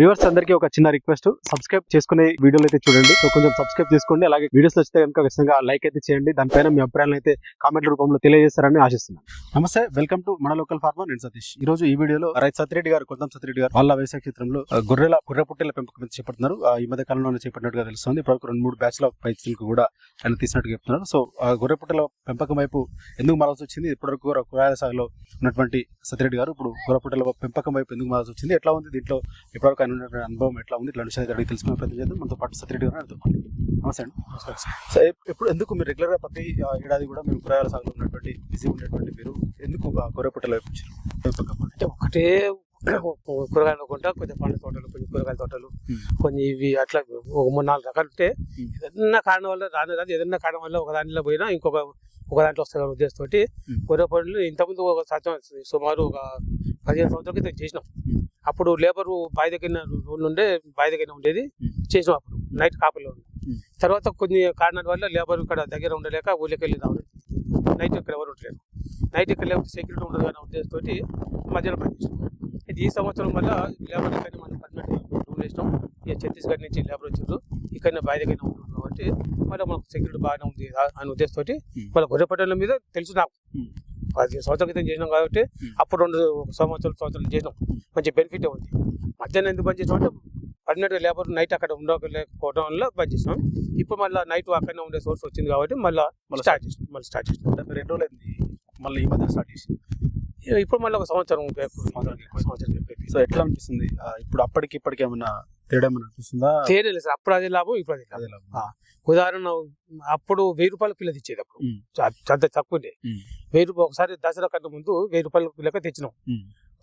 Viewers అందరికీ ఒక చిన్న రిక్వెస్ట్. సబ్స్క్రైబ్ చేసుకునే వీడియోలు అయితే చూడండి. సో కొంచెం సబ్స్క్రైబ్ చేసుకోండి. అలాగే వీడియోస్ నచ్చితే కనుక ఖచ్చితంగా లైక్ అయితే చేయండి. దానిపైన మీ అభిప్రాయాలను అయితే కామెంట్ల రూపంలో తెలియజేస్తారని ఆశిస్తున్నాను. నమస్తే వెల్కమ్ టు మన లోకల్ ఫార్మర్ నేను సతీష్. ఈ రోజు ఈ వీడియోలో రైతు సత్యరెడ్డి గారు కొంతం సత్యరెడ్డి గారు వాళ్ళ వ్యవసాయ క్షేత్రంలో గొర్రెల గొర్రె పుట్టెల పెంపకం చేపడుతున్నారు. ఈ మధ్య కాలంలోనే చేపట్టినట్టుగా తెలుస్తుంది. ఇప్పుడు రెండు మూడు బ్యాచ్ల పైసలకు కూడా ఆయన తీసినట్టు చెప్తున్నారు. సో గొర్రె పుట్టెల పెంపకం వైపు ఎందుకు మారాల్సి వచ్చింది? ఇప్పటివరకు కూడా కూరగాయల సాగులో ఉన్నటువంటి సత్యరెడ్డి గారు ఇప్పుడు గొర్రె పుట్టెల పెంపకం వైపు ఎందుకు మారాల్సి వచ్చింది? ఎట్లా ఉంది దీంట్లో? ఇప్పటివరకు ఆయన అనుభవం ఎట్లా ఉంది ఇట్లాంటి విషయాలు అడిగి తెలుసుకునే ప్రయత్నం చేద్దాం మనతో పాటు సత్యరెడ్డి గారు అడుగుతాం నమస్తే అండి సో ఎప్- ఎప్పుడు ఎందుకు మీరు రెగ్యులర్గా ప్రతి ఏడాది కూడా మీరు కూరగాయల సాగులో ఉన్నటువంటి బిజీ ఉన్నటువంటి మీరు ఎందుకు పుట్టెల వైపు వచ్చారు అంటే ఒకటే కూరగాయలు అనుకుంటా కొంచెం పండ్ల తోటలు కొంచెం కూరగాయల తోటలు. కొన్ని ఇవి అట్లా ఒక మూడు నాలుగు రకాలు ఉంటే. ఏదన్నా కారణం వల్ల రాని రాదు ఏదన్నా కారణం వల్ల ఒక దాంట్లో పోయినా ఇంకొక ఒక దాంట్లో వస్తాయి ఉద్దేశంతో. గొర్రె పనులు ఇంతకుముందు ఒక సంవత్సరం సుమారు ఒక పదిహేను సంవత్సరాల క్రితం చేసినాం. అప్పుడు లేబర్ బావి దగ్గర రోజులు ఉండే బావి దగ్గర ఉండేది. చేసినాం అప్పుడు. నైట్ కాపీలో ఉంది. తర్వాత కొన్ని కారణాల వల్ల లేబర్ ఇక్కడ దగ్గర ఉండలేక ఊళ్ళకి వెళ్ళి రావడం. నైట్ ఇక్కడ ఎవరు ఉండలేరు. నైట్ ఇక్కడ లేకపోతే సెక్యూరిటీ ఉండదు అనే ఉద్దేశంతో మధ్యలో పనిచేసాం ఇది ఈ సంవత్సరం వల్ల లేబర్ ఇక్కడ మనం పర్మనెంట్ రూమ్ వేసినాం. ఇక ఛత్తీస్గఢ్ నుంచి లేబర్ వచ్చారు ఇక్కడ బావి దగ్గర ఉంటున్నారు కాబట్టి మళ్ళీ మనకు సెక్యూరిటీ బాగానే ఉంది అనే ఉద్దేశంతో Hmm. మళ్ళీ గొర్రె పట్టణం మీద తెలుసు నాకు. Hmm. పది సంవత్సరాల క్రితం చేసినాం కాబట్టి. అప్పుడు రెండు సంవత్సరాలు సంవత్సరాలు చేసినాం మంచి బెనిఫిట్ ఉంది మధ్యాహ్నం ఎందుకు పని చేసాం అంటే పర్మనెంట్ లేబర్ నైట్ అక్కడ ఉండలేకపోవడం వల్ల పని చేసినాం ఇప్పుడు మళ్ళీ నైట్ అక్కడనే ఉండే సోర్స్ వచ్చింది కాబట్టి మళ్ళీ మళ్ళీ స్టార్ట్ చేసినాం మళ్ళీ స్టార్ట్ చేసినాం మీరు ఎన్ని రోజులు అయింది మళ్ళీ ఈ మధ్య స్టార్ట్ చేసి ఇప్పుడు మళ్ళీ ఒక సంవత్సరం. సంవత్సరం. సో ఎట్లా అనిపిస్తుంది ఇప్పుడు అప్పటికి ఇప్పటికి ఏమన్నా తేడా అనిపిస్తుందా లేదు సార్ అప్పుడు అది లాభం ఇప్పుడు అది లాభం. ఉదాహరణ అప్పుడు వెయ్యి రూపాయల పిల్ల తెచ్చేది అప్పుడు అంత తక్కువ ఉండే ఉమ్. వెయ్యి రూపాయలు ఒకసారి దసరా కన్నా ముందు వెయ్యి రూపాయల పిల్లక తెచ్చినాం.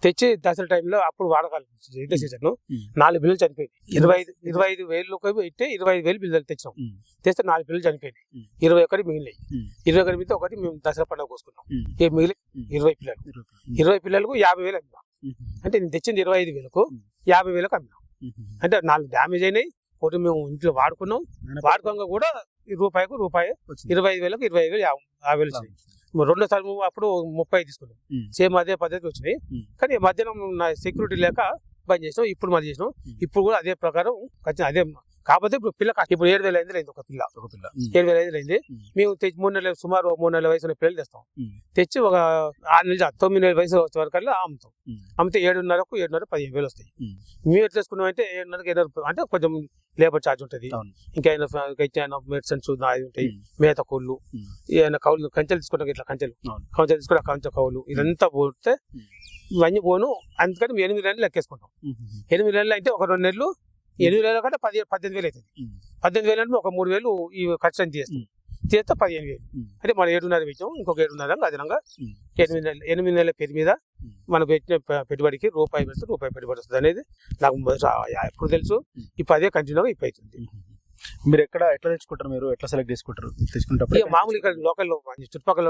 తెచ్చి దసరా టైంలో అప్పుడు వాడకాలు ఇదే సీజన్. నాలుగు బిల్లులు చనిపోయింది ఇరవై ఐదు ఇరవై ఐదు వేలు ఇట్టే ఇరవై ఐదు వేలు బిల్లులు తెచ్చినాం. తెస్తే నాలుగు బిల్లులు చనిపోయినాయి. ఇరవై ఒకటి మిగిలినాయి. ఇరవై ఒకటి మిగతా ఒకటి మేము దసరా పండుగ కోసుకున్నాం. ఏ మిగిలి. ఇరవై పిల్లలు. ఇరవై పిల్లలకు యాభై వేలు అమ్మినాం. అంటే నేను తెచ్చింది ఇరవై ఐదు వేలకు. యాభై వేలకు అమ్మినాం. అంటే నాలుగు డ్యామేజ్ అయినాయి. ఒకటి మేము ఇంట్లో వాడుకున్నాం. వాడుకోగా కూడా రూపాయికు రూపాయి. ఇరవై ఐదు వేలకు ఇరవై ఐదు వేలు యాభై వేలు వచ్చినాయి. రెండోసారి మేము అప్పుడు ముప్పై తీసుకున్నాం. సేమ్ అదే పద్ధతి వచ్చినాయి. కానీ మధ్యాహ్నం నా సెక్యూరిటీ లేక బంద్ చేసినాం ఇప్పుడు మరి చేసినాం. ఇప్పుడు కూడా అదే ప్రకారం ఖచ్చితంగా అదే కాకపోతే ఇప్పుడు పిల్ల ఇప్పుడు ఏడు వేల ఐదు అయింది ఒక పిల్ల ఒక పిల్ల ఏడు వేల ఐదు అయింది. మేము తెచ్చి మూడు నెలల సుమారు మూడు నెలల వయసు ఉన్న పిల్లలు తెస్తాం. తెచ్చి ఒక ఆరు నెలలు చాలు. తొమ్మిది నెలల వయసు వచ్చే వరకు అమ్ముతాం. అమ్మితే ఏడున్నరకు ఏడున్నర పదిహేను వేలు వస్తాయి. మేము ఎట్లా తీసుకున్నాం అంటే ఏడున్నరకు ఏడున్నర అంటే కొంచెం లేబర్ ఛార్జ్ ఉంటుంది. ఇంకా ఏమైనా మెడిసిన్స్ అది ఉంటాయి. మేత కోళ్ళు. ఏమైనా కౌలు కంచెలు తీసుకుంటాం ఇట్లా కంచెలు. కంచెలు తీసుకుంటే కంచె కౌలు ఇదంతా పోతే. ఇవన్నీ పోను అందుకని ఎనిమిది నెలలు లెక్కేసుకుంటాం. ఎనిమిది నెలలు అంటే ఒక రెండు నెలలు ఎనిమిది నెలల కంటే పది పద్దెనిమిది వేలు అవుతుంది. పద్దెనిమిది వేలు అంటే ఒక మూడు వేలు ఈ ఖర్చు అని చేస్తాం. చేస్తే పదిహేను వేలు. అంటే మనం ఏడున్నర వేసాం ఇంకొక ఏడున్నర అదనంగా. ఎనిమిది నెలలు ఎనిమిది నెలల పేరు మీద. మనం పెట్టిన పెట్టుబడికి రూపాయి పెడితే రూపాయి పెట్టుబడి వస్తుంది అనేది నాకు ఎప్పుడు తెలుసు. ఇప్పుడు అదే కంటిన్యూగా ఇప్పుడు అవుతుంది మీరు ఎక్కడ ఎట్లా తెచ్చుకుంటారు మీరు ఎట్లా సెలెక్ట్ చేసుకుంటారు తెచ్చుకుంటే ఇక మామూలు ఇక్కడ లోకల్లో చుట్టుపక్కల.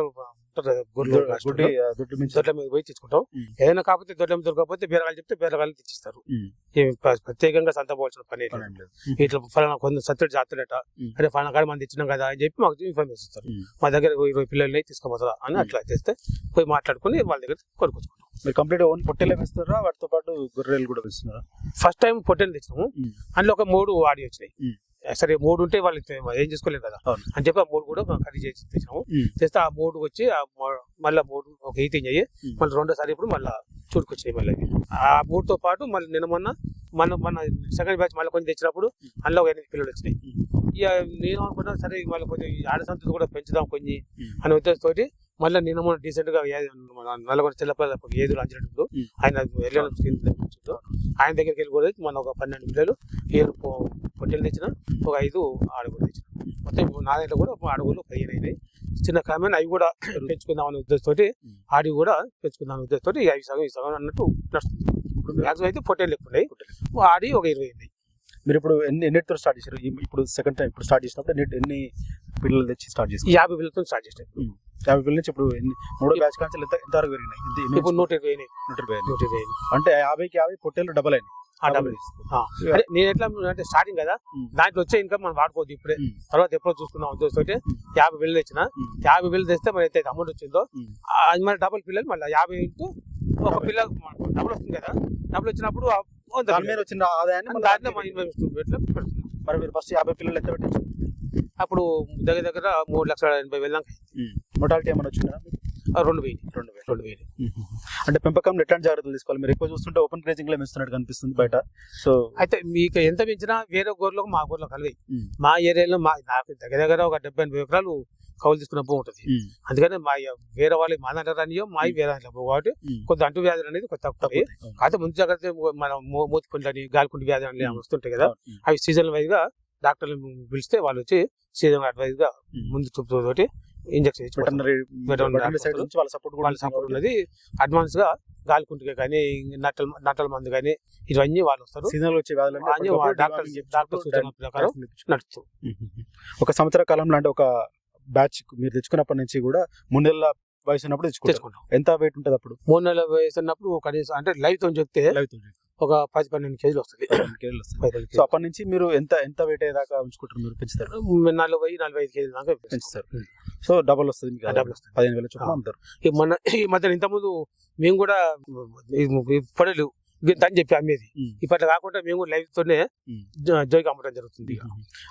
దుడ్డు మించి దొడ్ల మీద పోయి తెచ్చుకుంటాం. ఏదైనా కాకపోతే దొడ్ల మీద దొరకకపోతే బీరగాలు చెప్తే బీరగాలు తెచ్చిస్తారు ప్రత్యేకంగా సంత పోవాల్సిన పని. ఇట్లా ఫలానా కొంత సత్తుడు జాతులట. అదే ఫలానా కాడ మనం తెచ్చినాం కదా అని చెప్పి మాకు ఇన్ఫర్మేషన్ ఇస్తారు. మా దగ్గర ఇరవై పిల్లల్ని తీసుకోపోతారా అని అట్లా చేస్తే పోయి మాట్లాడుకుని వాళ్ళ దగ్గర కొనుక్కొచ్చుకుంటాం మీరు కంప్లీట్ ఓన్ పొట్టెలే వేస్తున్నారా వాటితో పాటు గొర్రెలు కూడా వేస్తున్నారా ఫస్ట్ టైం పొట్టెలు తెచ్చినాము. అందులో ఒక మూడు ఆడి వచ్చినాయి. సరే మూడు ఉంటే వాళ్ళు ఏం చేసుకోలేదు కదా. అని చెప్పి ఆ మూడు కూడా కర్రీ చేసి తెచ్చినాము. చేస్తే ఆ మూడు వచ్చి మళ్ళా మూడు ఒక ఈతింగ్ అయ్యి. మళ్ళీ రెండోసారి ఇప్పుడు మళ్ళీ చూడుకొచ్చాయి మళ్ళీ ఆ మూడుతో పాటు మళ్ళీ నిన్న మొన్న మన మన సెకండ్ బ్యాచ్ మళ్ళీ కొంచెం తెచ్చినప్పుడు అందులో ఒక ఎనిమిది పిల్లలు వచ్చినాయి ఇక నేను అనుకున్నా సరే మళ్ళీ కొంచెం ఆడ సంతతి కూడా పెంచుదాం కొన్ని. అనే ఉద్దేశంతో మళ్ళీ నిన్న మొన్న డీసెంట్గా నల్లగొండ చెల్లపల్లి ఏదులు అంచినట్టు. ఆయన వెళ్ళిన ఆయన దగ్గరికి వెళ్ళి కూడా మన ఒక పన్నెండు పిల్లలు ఏడు పొట్టెలు తెచ్చిన ఒక ఐదు ఆడుగులు తెచ్చిన. మొత్తం నా దగ్గర కూడా ఒక అడుగులు పదిహేను అయినాయి. చిన్న క్రమేణా అవి కూడా పెంచుకుందాం అనే ఉద్దేశంతో. ఆడి కూడా పెంచుకుందాం అనే ఉద్దేశంతో అవి సగం ఈ సగం అన్నట్టు నడుస్తుంది. ఇప్పుడు మ్యాక్సిమం అయితే పొట్టేలు ఎక్కువ ఉన్నాయి. ఆడి ఒక ఇరవై ఉన్నాయి మీరు ఇప్పుడు ఎన్ని ఎన్నిటితో స్టార్ట్ చేశారు? ఇప్పుడు సెకండ్ టైం ఇప్పుడు స్టార్ట్ చేసినప్పుడు ఎన్ని ఎన్ని పిల్లలు తెచ్చి స్టార్ట్ చేశారు? యాభై పిల్లలతో స్టార్ట్ చేసినాయి యాభై పిల్లల నుంచి ఇప్పుడు మూడో బ్యాచ్ కానీ ఎంత ఎంత వరకు పెరిగినాయి? ఎంత ఇప్పుడు నూట ఇరవై నూట ఇరవై. నూట ఇరవై అంటే యాభైకి యాభై పొట్టేలు డబల్ అయినాయి. నేను ఎట్లా అంటే స్టార్టింగ్ కదా ఉమ్. దాంట్లో వచ్చే ఇన్కమ్ మనం వాడుకోవద్దు ఇప్పుడే. ఉమ్. తర్వాత ఎప్పుడో చూసుకున్నాం ఉద్దేశంతో ఉమ్. యాభై బిల్లు తెచ్చిన. యాభై బిల్లు తెస్తే మరి ఎంత అమౌంట్ వచ్చిందో అది మరి డబుల్ పిల్లలు మళ్ళీ యాభై ఇంటూ ఒక పిల్ల డబ్బులు వస్తుంది కదా. డబ్బులు వచ్చినప్పుడు దాని మీద వచ్చిన ఆదాయాన్ని మళ్ళీ దాంట్లో దానికి మనం ఇన్వెస్ట్ పెడుతున్నాం. మరి మీరు ఫస్ట్ యాభై పిల్లలు ఎంత పెట్టచ్చు? అప్పుడు దగ్గర దగ్గర మూడు లక్షల ఎనభై వేలు దాకా మొటాలిటీ ఏమైనా వచ్చిందా? రెండు వేలు రెండు వేలు. రెండు వేలు. అంటే పెంపకంలో ఎట్లాంటి జాగ్రత్తలు తీసుకోవాలి. మీరు ఎక్కువ చూస్తుంటే ఓపెన్ గ్రేజింగ్లో పెంచుతున్నట్టు కనిపిస్తుంది బయట. సో అయితే మీకు ఎంత పెంచినా వేరే గోర్లకు మా గోర్లకు కలిగి మా ఏరియాలో మా నాకు దగ్గర దగ్గర ఒక డెబ్బై ఎనభై ఎకరాలు కౌలు తీసుకున్న భూమి ఉంటుంది. అందుకని మా వేరే వాళ్ళకి మా దాంట్లో రానియో మా వేరే దాంట్లో కాబట్టి కొంత అంటు వ్యాధులు అనేది కొంత తక్కువ కాకపోతే ముందు జాగ్రత్త మన మో- మూతికుండని గాలికుంటి వ్యాధులు అని. వస్తుంటాయి కదా. అవి సీజన్ వైజ్గా డాక్టర్లు పిలిస్తే వాళ్ళు వచ్చి సీజన్ అడ్వైజ్గా ముందు చూపుతో ఇంజక్షన్ ఇచ్చి. వెటర్నరీ సైడ్ నుంచి వాళ్ళ సపోర్ట్ కూడా వాళ్ళ సపోర్ట్ ఉన్నది. అడ్వాన్స్గా గాలికుంటికి కానీ నట్టల నట్టల మందు కానీ ఇవన్నీ వాళ్ళు వస్తారు. సీజనల్ వచ్చే వ్యాధులు డాక్టర్ డాక్టర్ సూచన ప్రకారం నడుస్తూ. ఒక సంవత్సర కాలంలో అంటే ఒక బ్యాచ్ మీరు తెచ్చుకున్నప్పటి నుంచి కూడా మూడు నెలల వయసు ఉన్నప్పుడు తెచ్చుకుంటాం. ఎంత వెయిట్ ఉంటుంది అప్పుడు? మూడు నెలల వయసు ఉన్నప్పుడు కనీసం అంటే లైవ్తో చెప్తే. ఒక పది పన్నెండు కేజీలు వస్తుంది. పది సో కేజీలు. అప్పటి నుంచి మీరు ఎంత ఎంత వెయిట్ అయ్యేదాకా ఉంచుకుంటారు మీరు పెంచుతారు? నలభై నలభై ఐదు కేజీలు దాకా పెంచుతారు. సో డబల్ వస్తుంది మీకు ఆ డబ్బులు వస్తాయి పదిహేను వేల చొప్పున అమ్ముతారు. మన ఈ మధ్య ఇంతకుముందు మేము కూడా ఈ పొడలు అని చెప్పి అమ్మేది ఇప్పట్లో కాకుండా మేము లైవ్ తోనే ఉమ్. జో- జోయికి అమ్మడం జరుగుతుంది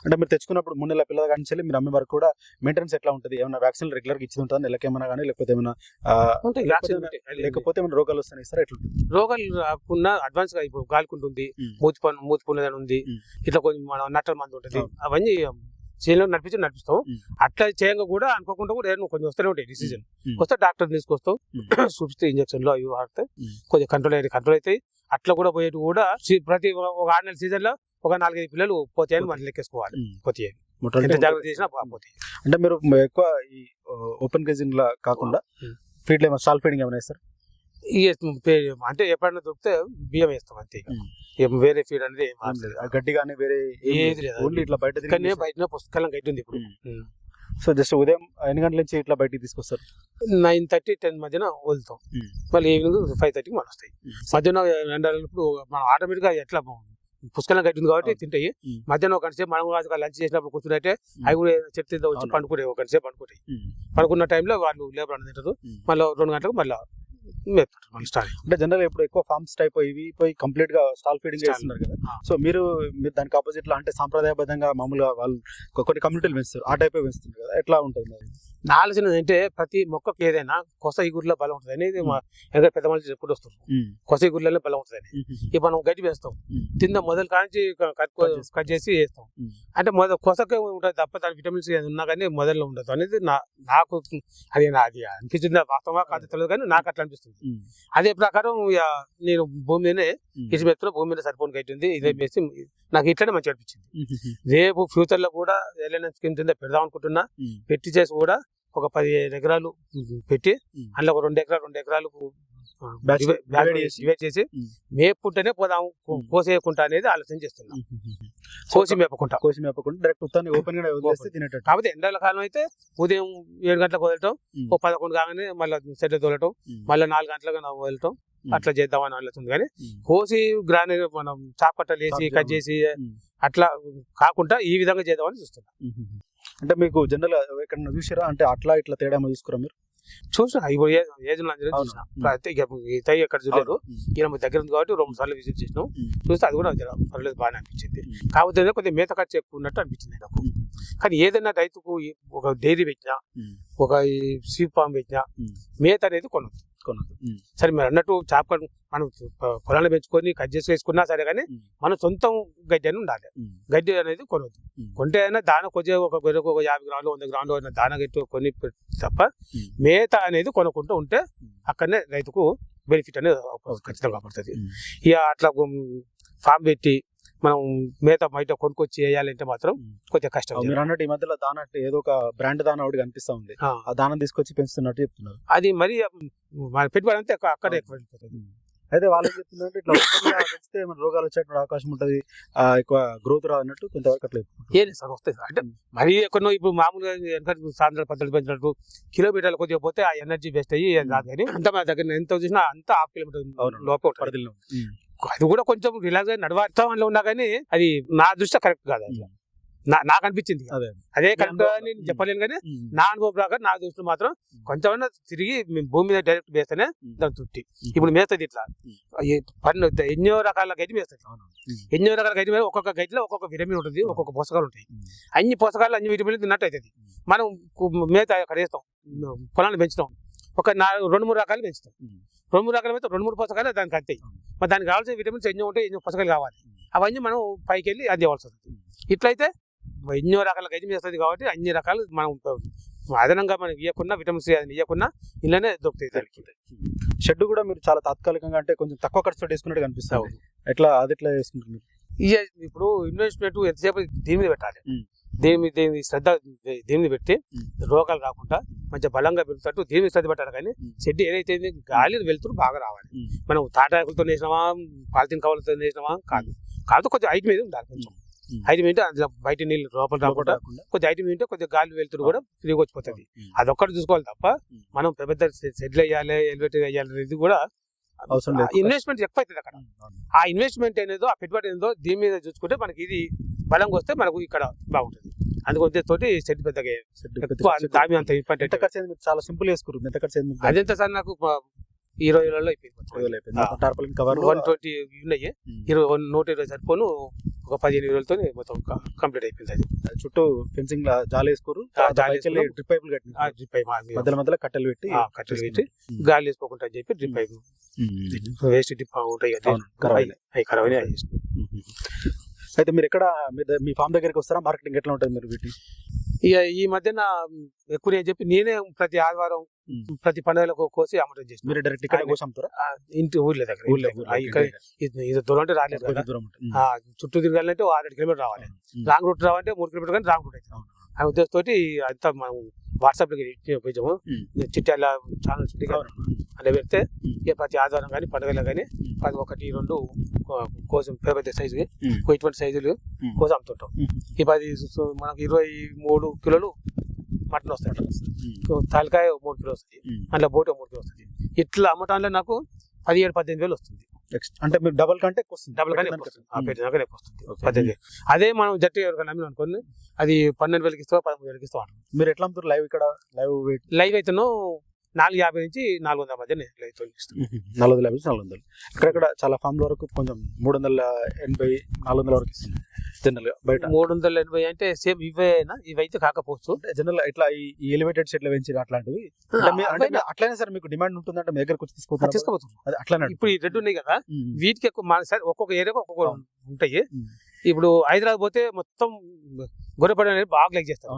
అంటే మీరు తెచ్చుకున్నప్పుడు మూడు నెలల పిల్లల కానీ మీరు అమ్మే వరకు కూడా మెయింటెనెన్స్ ఎట్లా ఉంటుంది ఏమైనా వ్యాక్సిన్ రెగ్యులర్గా ఇచ్చింది ఉంటుంది నెలకేమైనా కానీ లేకపోతే ఏమైనా లేకపోతే ఏమైనా- ఉంటాయి. లేకపోతే ఏమైనా రోగాలు వస్తాయి ఇస్తారా ఎట్లా? రోగాలు రాకుండా అడ్వాన్స్గా ఇప్పుడు గాలికుంటుంది. మూతి పన్ను మూతి పున్నదని ఉంది. ఇట్లా కొంచెం మన నట్టల మంది ఉంటుంది అవును. అవన్నీ చేలో నడిపించి నడిపిస్తాం. అట్లా చేయంగా కూడా అనుకోకుండా కూడా కొంచెం వస్తూనే ఉంటాయి డిసిజన్. వస్తే డాక్టర్ తీసుకొస్తాం. చూపిస్తే ఇంజక్షన్లు అవి వాడితే. కొంచెం కంట్రోల్ అయ్యి కంట్రోల్ అవుతాయి అట్లా కూడా పోయేటి కూడా ప్రతి ఒక ఆరు నెలల సీజన్లో ఒక నాలుగైదు పిల్లలు పోతాయని మనం లెక్కేసుకోవాలి ఉంటుంది. జాగ్రత్త చేసినా పోతాయి అంటే మీరు ఎక్కువ ఈ ఓపెన్ గేజింగ్ లా కాకుండా. ఫీడ్ ఏమైనా స్టాల్ ఫీడింగ్ ఏమైనా పే- అంటే ఎప్పుడైనా దొరికితే బియ్యం వేస్తాం అంతే. ఏం వేరే ఫీడ్ అనేది గడ్డి కానీ వేరే ఏది లేదు. ఓన్లీ ఇట్లా బయట కానీ బయట పుస్తకాలం గట్టి ఉంది ఇప్పుడు. సో జస్ట్ ఉదయం ఎన్ని గంటల నుంచి ఇట్లా బయటికి తీసుకొస్తారు నైన్ థర్టీ టెన్ మధ్యన వదులుతాం. మళ్ళీ ఈవినింగ్ ఫైవ్ థర్టీకి మళ్ళీ వస్తాయి. మధ్యాహ్నం ఎండాలప్పుడు మనం ఆటోమేటిక్గా ఎట్లా పుస్తకాలం గట్టి ఉంది కాబట్టి. తింటాయి. మధ్యాహ్నం ఒక సేపు మనం కాదు లంచ్ చేసినప్పుడు కూర్చుంటే అవి కూడా కింద వచ్చి. పండుకుంటాయి ఒక సేపు పండుకుంటాయి. పడుకున్న టైంలో వాళ్ళు లేబర్ అని తింటారు. మళ్ళీ రెండు గంటలకు మళ్ళీ అంటే జనరల్ ఇప్పుడు ఎక్కువ ఫార్మ్స్ టైప్ ఇవి పోయి కంప్లీట్గా స్టాల్ ఫీడింగ్. చేస్తున్నారు కదా. సో మీరు మీరు దానికి ఆపోజిట్లో అంటే సాంప్రదాయబద్ధంగా మామూలుగా వాళ్ళు కొన్ని కమ్యూనిటీలు పెంచుతారు ఆ టైప్ పెంచుతుంది కదా ఎట్లా ఉంటుంది? నా ఆలోచన ఏంటంటే ప్రతి మొక్కకి ఏదైనా కొస ఈగురులో బలం ఉంటుంది అనేది మా ఎక్కడ పెద్ద మనిషి చెప్పుడు వస్తారు. కొస ఈగురులలో బలం ఉంటుంది అని. ఇప్పుడు మనం గడ్డి వేస్తాం. తింద మొదలు కాంచి కట్ చేసి. కట్ చేసి వేస్తాం. అంటే మొదలు కొసకే ఉంటుంది తప్ప దాని విటమిన్స్ ఉన్నా కానీ మొదల్లో ఉండదు అనేది నా నాకు అది నా అది అనిపించింది వాస్తవంగా కాదు తెలియదు కానీ నాకు అట్లా అనిపిస్తుంది. అదే ప్రకారం నేను భూమి మీదనే. ఇటు మెత్తులో భూమి మీద సరిపోని గట్టి ఉంది ఇదే వేసి నాకు ఇట్లనే మంచిగా అనిపించింది. రేపు ఫ్యూచర్లో కూడా ఎల్ఎన్ఎం స్కీమ్ కింద పెడదాం అనుకుంటున్నా. పెట్టి చేసి కూడా ఒక పదిహేను ఎకరాలు పెట్టి. అందులో ఒక రెండు ఎకరాలు రెండు ఎకరాలు చేసి. డివైడ్ చేసి ఉమ్. మేపుకుంటేనే పోదాం ఉమ్. కోసేయకుంటా అనేది ఆలోచన చేస్తున్నాం. కోసి మేపకుంటా కోసి మేపకుండా డైరెక్ట్ ఉత్తాన్ని ఓపెన్గా వదిలేస్తే తినేటట్టు కాకపోతే ఎండల కాలం అయితే ఉదయం ఏడు గంటలకు వదలటం. ఓ పదకొండు కాగానే మళ్ళీ సెట్ తోలటం. మళ్ళీ నాలుగు గంటలకు వదలటం. అట్లా చేద్దామని ఆలోచన కానీ. కోసి గ్రాని మనం చాపట్టలు వేసి కట్ చేసి. అట్లా కాకుండా ఈ విధంగా చేద్దామని చూస్తున్నాం. అంటే మీకు జనరల్ ఎక్కడ చూసారా అంటే అట్లా ఇట్లా తేడా చూసుకురా మీరు చూసిన ఏజ్ ఎక్కడ చూడలేదు. ఈయన దగ్గర ఉంది కాబట్టి రెండు సార్లు విజిట్ చేసినాం. చూస్తే అది కూడా పర్లేదు బాగానే అనిపించింది. కాకపోతే కొద్దిగా మేత ఖర్చు ఎక్కువ ఉన్నట్టు అనిపించింది నాకు. కానీ ఏదైనా రైతుకు ఒక డైరీ పెట్టినా. ఒక సీప్ ఫామ్ పెట్టినా. మేత అనేది కొనదు ఉమ్. సరే మీరు అన్నట్టు చేప మనం పొ- పొలాన్ని పెంచుకొని కట్ చేసి వేసుకున్నా సరే కానీ. మన సొంతం గడ్డి అని ఉండాలి. గడ్డి అనేది కొనవద్దు. కొంటే అయినా దాన కొద్దిగా ఒక గొర్రెకు ఒక యాభై గ్రాములు వంద గ్రాములు అయినా దాన గట్టి కొని తప్ప. మేత అనేది కొనుక్కుంటూ ఉంటే. అక్కడనే రైతుకు బెనిఫిట్ అనేది ఖచ్చితంగా పడుతుంది. ఇక అట్లా ఫామ్ పెట్టి మనం మేత బయట కొనుక్కొచ్చి వేయాలంటే మాత్రం. కొద్దిగా కష్టం మీరు అన్నట్టు ఈ మధ్యలో దాన ఏదో ఒక బ్రాండ్ దాన ఒకటి కనిపిస్తా ఉంది ఆ, దానం తీసుకొచ్చి పెంచుతున్నట్టు చెప్తున్నారు అది మరి మన పెట్టుబడి అంతే అక్క- అక్కడే ఎక్కువ వెళ్ళిపోతుంది అయితే వాళ్ళు చెప్తున్నారు ఇట్లా పెంచితే మన రోగాలు వచ్చేటువంటి అవకాశం ఉంటది ఎక్కువ గ్రోత్ రాదన్నట్టు కొంతవరకు అట్లా. ఏం సార్ వస్తుంది అంటే మరీ ఎక్కడో ఇప్పుడు మామూలుగా వెనక సాయంత్రం పద్ధతి పెంచినట్టు కిలోమీటర్లు కొద్దిగా పోతే ఆ ఎనర్జీ వేస్ట్ అయ్యి రాదు కానీ అంత మన దగ్గర ఎంత చూసినా అంత హాఫ్ కిలోమీటర్. లోపల. పరిధిలో. అది కూడా కొంచెం రిలాక్స్ అయి నడవాడుతాంలో ఉన్నా కానీ అది నా దృష్టి కరెక్ట్ కాదు నాకు అనిపించింది అదే. కరెక్ట్ నేను చెప్పలేను కానీ. నా అనుభవం ప్రకారం నా దృష్టిలో మాత్రం కొంచెమైనా తిరిగి మేము భూమి మీద డైరెక్ట్ మేస్తేనే ఉమ్. దాని తృప్తి. ఇప్పుడు మేస్తుంది ఇట్లా. పన్ను ఎన్నో రకాల గడ్డి మేస్తుంది. ఎన్నో రకాల గడ్డి మీద ఒక్కొక్క గడ్డిలో ఒక్కొక్క విటమిన్ ఉంటుంది ఒక్కొక్క పోషకాలు ఉంటాయి. అన్ని పోషకాలు అన్ని విటమిన్లు తిన్నట్టు అవుతుంది మనం మేత అక్కడ వేస్తాం. పొలాన్ని పెంచుతాం. ఒక నాలుగు రెండు మూడు రకాలు పెంచుతాం. రెండు మూడు రకాలు అయితే రెండు మూడు పోషకాలు దానికి అవును. మరి దానికి కావాల్సిన విటమిన్స్ ఎన్నో ఉంటాయి ఎన్నో పోషకాలు కావాలి. అవన్నీ మనం పైకి వెళ్ళి అందేవాల్సి వస్తుంది ఇట్లయితే ఎన్నో రకాల గడ్డి వేస్తుంది కాబట్టి అన్ని రకాలు మనం అదనంగా మనం ఇవ్వకుండా విటమిన్స్ అది ఇవ్వకుండా ఇలానే దొరుకుతాయి దానికి షెడ్ కూడా మీరు చాలా తాత్కాలికంగా అంటే కొంచెం తక్కువ ఖర్చుతో వేసుకున్నట్టు కనిపిస్తుంది అవును. ఎట్లా అది ఎట్లా వేసుకుంటారు మీరు ఇక ఇప్పుడు ఇన్వెస్ట్మెంట్ ఎంతసేపు దీని మీద పెట్టాలి. దీని మీద దీని శ్రద్ధ దీని పెట్టి. రోగాలు రాకుండా మంచిగా బలంగా పెరుగుతట్టు దీని శ్రద్ధ పెట్టాలి కానీ. చెడ్డి ఏదైతే గాలి వెళ్తురు బాగా రావాలి. మనం తాటాకులతో వేసినామా పాలిథిన్ కవర్లతో వేసినామా కాదు కాదు కొంచెం హైట్ మీద ఉండాలి కొంచెం. హైట్ మీద అందులో బయట నీళ్ళు లోపల రాకుండా. కొద్దిగా హైట్ మీద కొద్దిగా గాలి వెళ్తురు కూడా ఫ్రీగా వచ్చిపోతుంది. అదొక్కటి చూసుకోవాలి తప్ప. మనం పెద్ద సెటిల్ అయ్యాలి ఎలివేటర్ అయ్యాలి ఇది కూడా అవసరం లేదు. ఇన్వెస్ట్మెంట్ ఎక్కువ అవుతుంది అక్కడ. ఆ ఇన్వెస్ట్మెంట్ అనేదో ఆ పెట్టుబడి ఏందో దీని మీద చూసుకుంటే మనకి ఇది బలంగా వస్తే మనకు ఇక్కడ బాగుంటుంది. అందుకు తోటి సెట్ పెద్దగా. దామి అంత ఇంపార్టెంట్ ఖర్చు చాలా సింపుల్ వేసుకున్నారు ఎంత ఖర్చు? అదెంత సార్ నాకు మా ఇరవై వేలలో అయిపోయింది కవర్ వన్ ట్వంటీ ఉన్నాయి. ఇరవై వన్ నూట ఇరవై సరిపోను ఒక పదిహేను వేలతో మొత్తం కంప్లీట్ అయిపోయింది అది. చుట్టూ ఫెన్సింగ్ జాలి వేసుకోరు. ఆ, జాలి వేసుకున్నాం. డ్రిప్ పైపులు ఆ కట్టినారు డ్రిప్ పైప్ మధ్యలో మధ్యలో కట్టెలు పెట్టి కట్టెలు పెట్టి గాలి వేసుకోకుండా అని చెప్పి డ్రిప్ పైప్ వేస్ట్ డ్రిప్ ఉంటాయి కదా. ఖరాబ్ అయినాయి. అయితే మీరు ఎక్కడ మీ ఫామ్ దగ్గరికి వస్తారా? మార్కెటింగ్ ఎట్లా ఉంటుంది మీరు వీటి ఇక ఈ మధ్యన ఎక్కువ నేను చెప్పి నేనే ప్రతి ఆదివారం ప్రతి పండుగలకు కోసి అమ్మటం చేసిన మీరు డైరెక్ట్ ఇక్కడ కోసి ఇంటి ఊర్లే దగ్గర ఇది దూరం అంటే రాలేదు చుట్టూ తిరగాలంటే ఓ ఆరేడు కిలోమీటర్ రావాలి. రాంగ్ రూట్ రావాలంటే మూడు కిలోమీటర్ కానీ రాంగ్ రూట్ అవును. ఆ ఉద్దేశంతో అంతా మనం వాట్సాప్లో పోయాము ఉమ్. చిట్టాల ఛానల్ చుట్టి అవును. అలా పెడితే. ఇక ప్రతి ఆదివారం కానీ పండుగలో కానీ. పది ఒకటి రెండు కోసం పెద్ద పెద్ద సైజు. ఇటువంటి సైజులు. కోసం అమ్ముతుంటాం. ఈ పది మనకు ఇరవై మూడు కిలోలు మటన్ వస్తాయి. తలకాయ మూడు కిలో వస్తుంది. అందులో బోట మూడు కిలో వస్తుంది ఇట్లా అమ్మటాంలో నాకు పదిహేడు పద్దెనిమిది వేలు వస్తుంది నెక్స్ట్ అంటే మీరు డబల్ కంటే ఎక్కువ వస్తుంది. డబుల్ ఎక్కువ వస్తుంది. ఆ ఎక్కువ వస్తుంది. పద్దెనిమిది. అదే మనం జట్టు ఎవరికైనా అమ్మిన అనుకోండి అది పన్నెండు వేలకి ఇస్తావా పదమూడు వేలకి ఇస్తావా మీరు ఎట్లా అమ్ముతారు లైవ్ ఇక్కడ? లైవ్ లైవ్ అయితేనో నాలుగు యాభై నుంచి నాలుగు వందల మధ్య లైవ్తో ఇస్తాం నాలుగు వందల యాభై నుంచి నాలుగు వందలు. ఇక్కడక్కడ చాలా ఫామ్ల వరకు కొంచెం మూడు వందల ఎనభై నాలుగు వందల వరకు ఇస్తుంది జనరల్ బయట. మూడు వందల ఎనభై అంటే సేమ్ ఇవేనా ఇవైతే కాకపోవచ్చు. జనరల్ ఇట్లా ఈ ఎలివేటెడ్ సెట్లు పెంచి అట్లాంటివి. అంటే అట్లనే సరే మీకు డిమాండ్ ఉంటుందంటే మీ దగ్గరకు వచ్చి తీసుకోవచ్చు అది అట్లనే ఇప్పుడు ఈ రెడ్ ఉన్నాయి కదా. వీటికి ఎక్కువ సరే ఒక్కొక్క ఏరియాకి ఒక్కొక్క. ఉంటాయి. ఇప్పుడు హైదరాబాద్ పోతే మొత్తం గొర్రెపడి అనేది బాగా లైక్ చేస్తారు.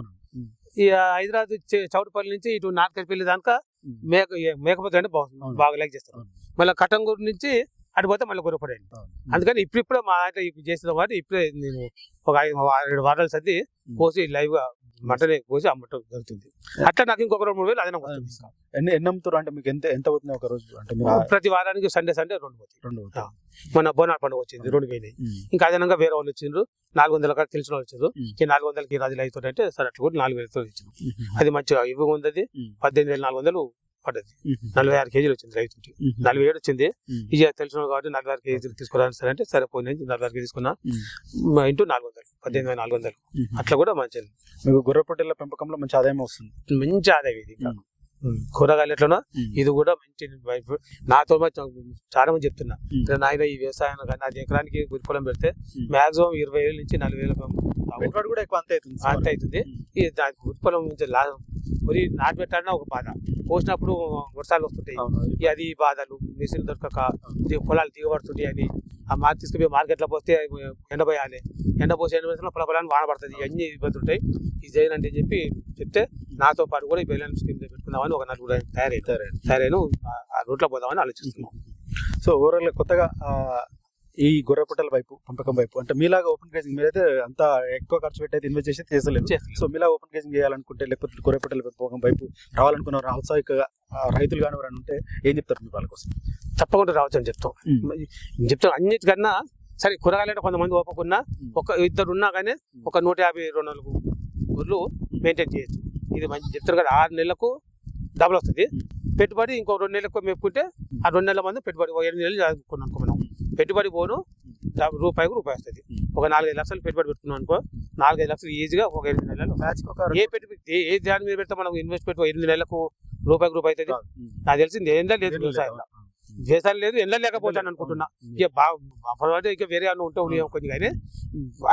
ఈ హైదరాబాద్ చే- చౌటుపల్లి నుంచి ఇటు నాటకల్పల్లి దాకా ఉమ్. మేక మేకపోతే అంటే బాగా అవును. బాగా లైక్ చేస్తారు. మళ్ళీ కటంగూరు నుంచి అటు పోతే మళ్ళీ గొర్రెపడి అవును. అందుకని ఇప్పుడు ఇప్పుడే మా దాంట్లో ఇప్పుడు చేసిన కాబట్టి ఇప్పుడే నేను ఒక ఐదు ఏడు వారాలు సర్ది. కోసి లైవ్గా మటన్ కోసి అమ్మటం జరుగుతుంది. అట్లా నాకు ఇంకొక రెండు మూడు వేలు అదనం వస్తుంది. ఎన్ని ఎన్ని అమ్ముతారు? అంటే మీకు ఎంత ఎంత అవుతుంది ఒక రోజు? అంటే ఆ- ప్రతి వారానికి సండే సండే రెండు పోతాయి. రెండు అవుతాయి. మన బోనాల పండుగ వచ్చింది రెండు పోయినాయి. ఉమ్. ఇంకా అదనంగా వేరే వాళ్ళు వచ్చిండ్రు. నాలుగు వందల కాడ తెలిసిన వాళ్ళు వచ్చారు. ఈ నాలుగు వందలకి రాజులు అవుతుంటే సరే అట్లా కూడా నాలుగు వేలతో ఇచ్చారు ఉమ్. అది మంచిగా ఇవి ఉంది. పద్దెనిమిది వేల నాలుగు వందలు పడ్డది. నలభై ఆరు కేజీలు వచ్చింది రైతు. నలభై ఏడు వచ్చింది. ఇక తెలిసిన కాబట్టి నలభై ఆరు కేజీలు తీసుకురాని సరే అంటే సరే పోయిన నలభై ఆరు కేజీ తీసుకున్నా ఇంటూ నాలుగు వందలు పద్దెనిమిది వేల నాలుగు వందలు. అట్లా కూడా మంచిది మీకు గొర్రె పొట్టేళ్ళ పెంపకంలో మంచి ఆదాయం వస్తుంది మంచి ఆదాయం ఇది. కూరగాయలు ఎట్లనో. ఇది కూడా మంచి నాతో చాలా మంది చెప్తున్నా ఉమ్. "రే నాయన ఈ వ్యవసాయం కానీ అది ఎకరానికి గురి పొలం పెడితే. మాక్సిమం ఇరవై వేల నుంచి నలభై వేల పెట్టుబడి కూడా ఎక్కువ అంతే అవుతుంది అంత అవుతుంది ఉమ్. ఈ దాని గురి పొలం నుంచి లా వరి నాటు పెట్టాలన్నా ఒక బాధ పోసినప్పుడు వర్షాలు వస్తుంటాయి. అది బాధలు మిషన్ దొరకక పొలాలు దిగబడుతుంటాయి అని ఆ మార్కెట్ తీసుకుపోయి మార్కెట్లో పోస్తే ఎండపోయాలి ఎండ పోసి ఎండ పోసిన పొల పొలాన్ని వాన పడుతుంది. ఇవన్నీ ఇబ్బంది ఉంటాయి. ఇది చేయనంటే చెప్పి చెప్తే నాతో పాటు కూడా ఈ బెల్లం స్కీమ్ పెట్టుకుందామని ఒక నలుగురు తయారైన సరే. తయారైన ఆ రూట్లో పోదామని ఆలోచిస్తున్నాం. సో ఓవరాల్ కొత్తగా ఈ గొర్రె పొట్టల వైపు పెంపకం వైపు అంటే మీలాగా ఓపెన్ గ్రేజింగ్ మీరైతే అంత ఎక్కువ ఖర్చు పెట్టి అయితే ఇన్వెస్ట్ చేసి చేసలేదు. సో మీలా ఓపెన్ గ్రేజింగ్ చేయాలనుకుంటే లేకపోతే గొర్రె పొట్టల పెంపకం వైపు రావాలనుకున్న ఆ, రైతులు కానీ ఎవరైనా ఉంటే ఏం చెప్తారు మీ వాళ్ళ కోసం? తప్పకుండా రావచ్చు అని చెప్తాం. నేను చెప్తాను అన్నిటికన్నా సరే కూరగాయలు కొంతమంది ఓపకున్నా ఒక ఇద్దరు ఉన్నా కానీ ఒక నూట యాభై రెండు నాలుగు ఊర్లు మెయింటైన్ చేయొచ్చు. ఇది మంచి చెప్తారు కదా ఆరు నెలలకు డబుల్ వస్తుంది. పెట్టుబడి ఇంకో రెండు నెలలకు మెప్పుకుంటే ఆ రెండు నెలల మంది పెట్టుబడి ఒక ఎనిమిది నెలలు చదువుకున్నాం పెట్టుబడి పోను రూపాయికి రూపాయి వస్తుంది. ఒక నాలుగైదు లక్షలు పెట్టుబడి పెట్టుకున్నాం అనుకో నాలుగైదు లక్షలు ఈజీగా ఒక ఎనిమిది నెలలు ఏ పెట్టి ఏ- ఏ దాని మీద పెడితే మనం ఇన్వెస్ట్మెంట్ ఎనిమిది నెలలకు రూపాయికి రూపాయి అవుతుంది. నాకు తెలిసింది ఏందా లేదు. వ్యవసాయంలో. వ్యవసాయం లేదు ఎండ లేకపోతాను అనుకుంటున్నా. ఇక బాగా ఇక వేరే అన్న ఉంటే ఉన్నాయో కొంచెం కానీ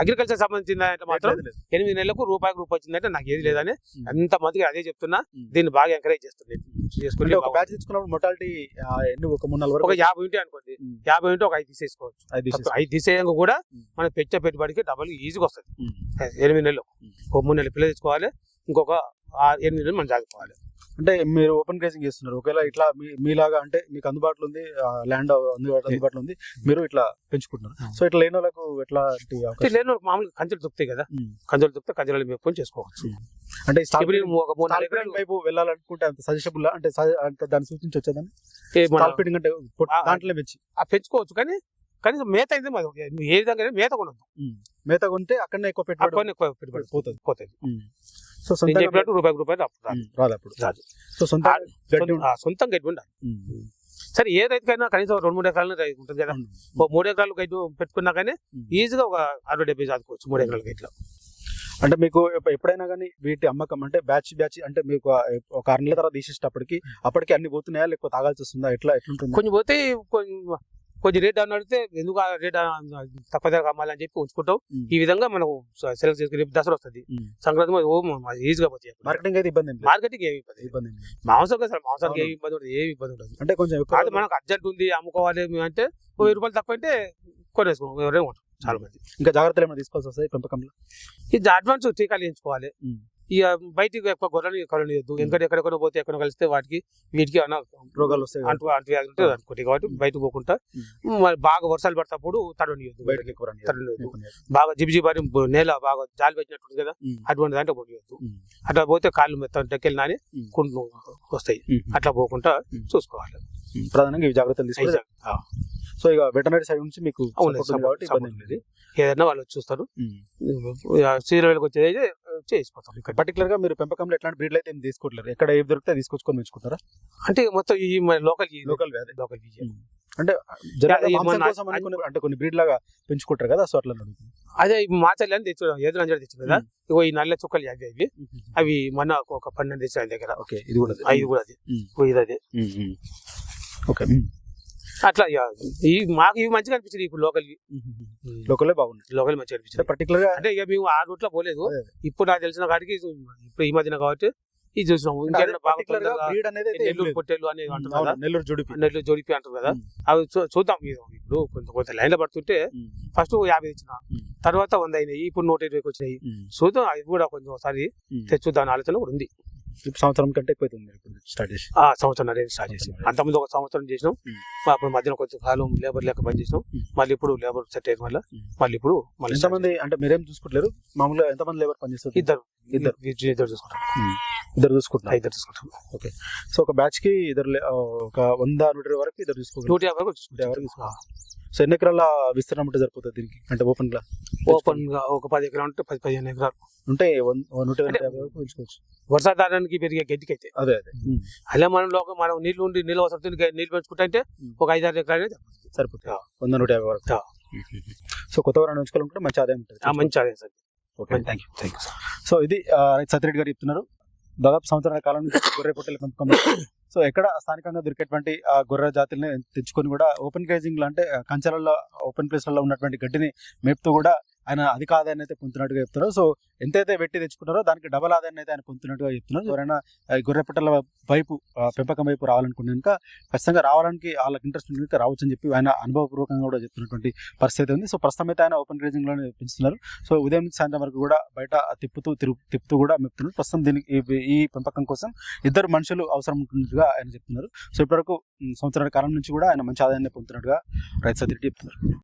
అగ్రికల్చర్ సంబంధించిన అంటే మాత్రం. ఎనిమిది నెలలకు రూపాయికి రూపాయి వచ్చిందంటే నాకు ఏది లేదని. అంత మందికి అదే చెప్తున్నా. దీన్ని బాగా ఎంకరేజ్ చేస్తుంది చేసుకుని అంటే ఒక బ్యాచ్ తెచ్చుకున్నప్పుడు మొటాలిటీ ఎన్ని ఒక మూడు నాలుగు ఒక వరకు యాభై ఉంటే అనుకోండి. యాభై ఉంటే ఒక ఐదు తీసేసుకోవచ్చు ఐదు తీసేయంగా కూడా. మనం పెంచే పెట్టుబడికి డబ్బులు ఈజీగా వస్తుంది. ఎనిమిది నెలలు. ఒక మూడు నెలలు పిల్లలు తెచ్చుకోవాలి ఇంకొక ఎనిమిది నెలలు మనం చదువుకోవాలి అంటే మీరు ఓపెన్ గ్రేజింగ్ చేస్తున్నారు. ఒకవేళ ఇట్లా మీ- మీలాగా అంటే మీకు అందుబాటులో ఉంది ల్యాండ్ అందుబాటులో ఉంది మీరు ఇట్లా పెంచుకుంటున్నారు. సో ఇట్లా లేని వాళ్ళకు అవకాశం? లేని వాళ్ళకి మామూలుగా కంచెలు దొరుకుతాయి కదా. కంచెలు దొరికితే కంచెలు మేపుకొని చేసుకోవచ్చు. అంటే ఒక మూడు నాలుగు ఎకరాలు వైపు వెళ్ళాలనుకుంటే అంత సజెషబుల్? అంటే అంటే దాన్ని స్టాల్ ఫీడింగ్ అంటే. దాంట్లో పెంచి. ఆ పెంచుకోవచ్చు కానీ కనీసం మేత అయితే ఏ విధంగా మేత కొనదు మేత కొంటే అక్కడనే ఎక్కువ పెట్టుబడి ఎక్కువ పెట్టుబడి పోతుంది. పోతుంది. సో నేను చెప్పినట్టు రూపాయి రూపాయలు అప్పుడు రాదు. అప్పుడు రాదు. సో సొంత సొంత- గడ్డి ఉండాలి. సరే ఏ రైతుకైనా కనీసం రెండు మూడు ఎకరాలు ఉంటుంది కదా. ఓ మూడు ఎకరాలు గడ్డి పెట్టుకున్నా కానీ. ఈజీగా ఒక అరవై డెబ్బై చదువుకోవచ్చు మూడు ఎకరాల గడ్డిలో అంటే మీకు ఎప్ప- ఎప్పుడైనా కానీ వీటి అమ్మకం అంటే బ్యాచ్ బ్యాచ్ అంటే మీకు ఒక ఆరు నెలల తర్వాత తీసేటప్పటికి అప్పటికి అన్ని పోతున్నాయా లేకపోతే తాగాల్సి వస్తుందా ఎట్లా ఎట్లుంటుంది కొంచెం పోతే కొంచెం కొంచెం రేట్ డౌన్ అడిగితే ఎందుకు ఆ రేట్ తక్కువ ధరకు అమ్మాలని చెప్పి ఉంచుకుంటాం. ఈ విధంగా మనకు సెలెక్ట్ చేసుకుని దసరా వస్తుంది. సంక్రాంతి ఈజీగా పోతాయి మార్కెటింగ్ అయితే ఇబ్బంది మార్కెటింగ్ ఏమి ఇబ్బంది. ఇబ్బంది. మాంసం అసలు మాంసానికి. ఏమి ఇబ్బంది ఉండదు ఏమి ఇబ్బంది ఉండదు అంటే కొంచెం కాదు మనకు అర్జెంట్ ఉంది అమ్ముకోవాలి మేము అంటే వెయ్యి రూపాయలు తక్కువ అంటే కొనేసుకోం ఎవరైనా ఉంటాం చాలా మంది ఇంకా జాగ్రత్తలు ఏమైనా తీసుకోవాల్సి వస్తాయి పెంపకంలో ఇది అడ్వాన్స్ టీకాలు వేయించుకోవాలి ఉమ్. ఇక బయటికి ఎక్కువ గొర్రెలు కొనలేదు ఎందుకంటే ఎక్కడెక్కడ పోతే ఎక్కడ కలిస్తే వాటికి వీటికి రోగాలు వస్తాయి అంటు అంటు వ్యాధి ఉంటుంది అనుకోండి కాబట్టి బయటకు పోకుండా బాగా వర్షాలు పడతప్పుడు తడనియద్దు బయటకి మేపునియదు. బాగా జిబిజిబారి నేల బాగా జాలి పెట్టినట్టుంది కదా. అటువంటి దాంట్లో పోనీయద్దు. అట్లా పోతే కాళ్ళు మెత్తం అని ఉమ్. కుండ్లు వస్తాయి. అట్లా పోకుండా. చూసుకోవాలి. ప్రధానంగా ఇవి జాగ్రత్తలు తీసుకోవాలి. సో ఇక వెటనరీ సైడ్ నుంచి మీకు ఏదైనా వాళ్ళు వచ్చి చూస్తారు. సీరియల్ వచ్చేది చేసిపోతాం. ఇక్కడ పర్టికులర్గా మీరు పెంపకంలో ఎట్లాంటి బ్రీడ్లు అయితే ఏం తీసుకోవట్లేదు ఎక్కడ ఏవి దొరికితే తీసుకొచ్చుకొని పెంచుకుంటారా? అంటే మొత్తం ఈ లోకల్ లోకల్ వ్యాధి లోకల్ అంటే అంటే కొన్ని బ్రీడ్ లాగా పెంచుకుంటారు కదా సో అట్లా అదే మాచల్లి అని తెచ్చు ఎదురు అంజడి తెచ్చు కదా. ఇగో ఈ నల్ల చుక్కలు అవి అవి. అవి మన ఒక పన్నెండు తెచ్చిన దగ్గర. ఓకే ఇది కూడా ఐదు కూడా అది. ఇది అదే. ఓకే అట్లా ఇక ఈ మాకు ఇవి మంచిగా అనిపించింది ఇప్పుడు లోకల్ లోకల్ బాగుంది లోకల్ మంచిగా అనిపించింది పర్టికులర్గా అంటే ఇక మేము ఆ రూట్లో పోలేదు. ఇప్పుడు నాకు తెలిసిన కాడికి ఇప్పుడు ఈ మధ్యన కాబట్టి ఇది చూసినాము అనేది నెల్లూరు. పొట్టేలు అని ఉమ్, అంటారు నెల్లూరు జుడిపి నెల్లూరు జోడిపి అంటారు కదా. అవి చూద్దాం ఇప్పుడు కొంత కొంత లైన్లో పడుతుంటే ఫస్ట్ యాభై ఇచ్చిన తర్వాత వంద అయినాయి. ఇప్పుడు నూట ఇరవైకి వచ్చినాయి. చూద్దాం అది కూడా కొంచెం ఒకసారి. తెచ్చుద్దాం ఆలోచన కూడా ఉంది. సంవత్సరం కంటే ఎక్కువ స్టార్ట్ చేసి. ఆ సంవత్సరం అనేది స్టార్ట్ చేసి. అంతకుముందు ఒక సంవత్సరం చేసినాం. అప్పుడు మధ్యలో కొంచెం కాలం లేబర్ లేక పని చేసినాం. మళ్ళీ ఇప్పుడు లేబర్ సెట్ అయిన వల్ల. మళ్ళీ ఇప్పుడు మళ్ళీ ఎంతమంది అంటే మీరేం చూసుకుంటలేరు? మామూలుగా ఎంతమంది లేబర్ పనిచేస్తారు చేసినాం. ఇద్దరు. ఇద్దరు. ఇద్దరు. ఇద్దరు చూసుకుంటాం. ఇద్దరు చూసుకుంటున్నారు. ఇద్దరు చూసుకుంటాం. సో ఒక బ్యాచ్కి ఇద్దరు ఒక వంద నూట ఇరవై వరకు ఇద్దరు చూసుకోగలరు నూట యాభై వరకు సో ఎన్ని ఎకరాల విస్తీర్ణం ఉంటే సరిపోతుంది దీనికి? అంటే ఓపెన్గా? ఓపెన్గా ఒక పది ఎకరాలు ఉంటే పది పదిహేను ఎకరాలు. ఉంటే నూట యాభై వరకు పెంచుకోవచ్చు వర్షాధారానికి పెరిగే గడ్డికి అయితే అదే. అదే అలా మనం లోక మనం నీళ్ళు ఉండి నీళ్ళు అవసరం నీళ్ళు పెంచుకుంటే అంటే. ఒక ఐదారు ఎకరాలు అయితే సరిపోతుంది. వంద నూట యాభై వరకు. సో కొత్త వారాన్ని ఉంచుకోవాలనుకుంటే మంచి ఆదాయం ఉంటుంది. మంచి అదే sir. Okay thank you thank you so ఇది రైతు సత్యరెడ్డి గారు చెప్తున్నారు. దాదాపు సంవత్సరాల కాలం నుంచి గొర్రె పొట్టెల పెంపకం సో ఎక్కడ స్థానికంగా దొరికేటువంటి ఆ గొర్రె జాతుల్ని తెచ్చుకొని కూడా ఓపెన్ గ్రేజింగ్ అంటే కంచెలలో ఓపెన్ ప్లేస్లలో ఉన్నటువంటి గడ్డిని మేపుతూ కూడా ఆయన అధిక ఆదాయాన్ని అయితే పొందుతున్నట్టుగా చెప్తున్నారు. సో ఎంతైతే వెట్టి తెచ్చుకున్నారో దానికి డబల్ ఆదాయాన్ని అయితే ఆయన పొందుతున్నట్టుగా చెప్తున్నారు. ఎవరైనా ఆ, వైపు ఆ, పెంపకం వైపు రావాలనుకున్నాక ఖచ్చితంగా రావడానికి వాళ్ళకి ఇంట్రెస్ట్ ఉంది రావచ్చు అని చెప్పి ఆయన అనుభవపూర్వకంగా కూడా చెప్తున్నటువంటి పరిస్థితి ఉంది. సో ప్రస్తుతం అయితే ఆయన ఓపెన్ గ్రేజింగ్లోనే పెంచుతున్నారు. సో ఉదయం నుంచి సాయంత్రం వరకు కూడా బయట తిప్పుతూ తిరుగు తిప్పుతూ కూడా మెప్తున్నారు. ప్రస్తుతం దీనికి ఈ- పెంపకం కోసం ఇద్దరు మనుషులు అవసరం ఉంటున్నట్టుగా ఆయన చెప్తున్నారు. సో ఇప్పటివరకు సంవత్సరాల కాలం నుంచి కూడా ఆయన మంచి ఆదాయాన్ని పొందుతున్నట్టుగా రైతు సత్యరెడ్డి చెప్తున్నారు.